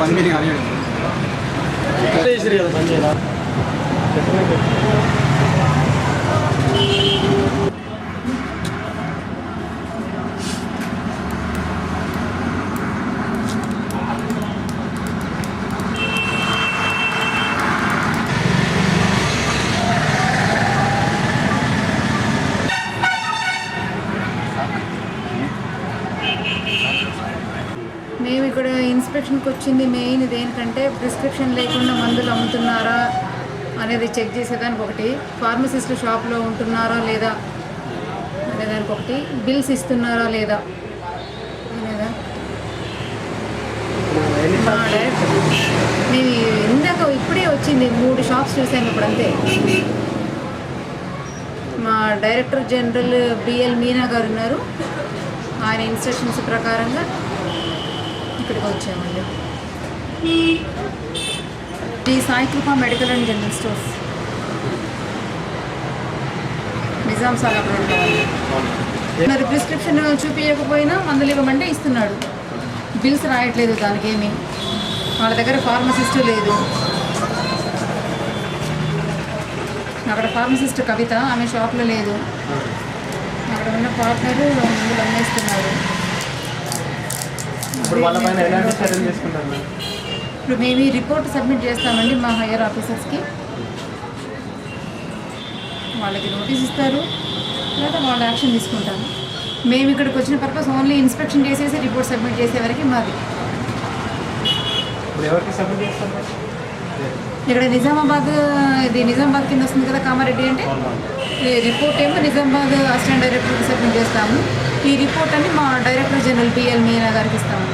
பன்மீனிங் அணியும் Thank you. మేము ఇక్కడ ఇన్స్పెక్షన్కి వచ్చింది మెయిన్ దేనికంటే ప్రిస్క్రిప్షన్ లేకుండా మందులు అమ్ముతున్నారా అనేది చెక్ చేసేదానికి ఒకటి. ఫార్మసిస్టులు షాప్లో ఉంటున్నారా లేదా అనేదానికి ఒకటి. బిల్స్ ఇస్తున్నారా లేదా డైరెక్టర్ మేము ఇందాక ఇప్పుడే వచ్చింది మూడు షాప్స్ చూసాము ఇప్పుడు అంతే. మా డైరెక్టర్ జనరల్ బిఎల్ మీనా గారు ఉన్నారు. ఆయన ఇన్స్ట్రక్షన్స్ ప్రకారంగా ఇక్కడికి వచ్చామండి. ఈ Sai Krupa medical and general stores. Nizam Sagar రోడ్లో మరి ప్రిస్క్రిప్షన్ చూపించకపోయినా మందులు ఇవ్వమంటే ఇస్తున్నాడు. బిల్స్ రాయట్లేదు దానికి ఏమి వాళ్ళ దగ్గర ఫార్మసిస్ట్ లేదు. అక్కడ ఫార్మసిస్ట్ కవిత ఆమె షాప్లో లేదు. అక్కడ ఉన్న పార్ట్నరు మందులు అమ్మేస్తున్నారు. ఇప్పుడు తీసుకుంటారు మేము రిపోర్ట్ సబ్మిట్ చేస్తామండి మా హయ్యర్ ఆఫీసర్స్కి. వాళ్ళకి నోటీస్ ఇస్తారు లేదా వాళ్ళ యాక్షన్ తీసుకుంటాము. మేము ఇక్కడికి వచ్చిన పర్పస్ ఓన్లీ ఇన్స్పెక్షన్ చేసేసి రిపోర్ట్ సబ్మిట్ చేసే వరకు మాది. ఎవరికి సబ్మిట్ చేస్తారు? ఇక్కడ నిజామాబాద్ ఇది నిజామాబాద్ కింద వస్తుంది కదా కామారెడ్డి అంటే? ఈ రిపోర్ట్ ఏమో నిజామాబాద్ అసిస్టెంట్ డైరెక్టర్కి సబ్మిట్ చేస్తాము. ఈ రిపోర్ట్ అని మా డైరెక్టర్ జనరల్ పిఎల్ మీనా గారికి ఇస్తాము.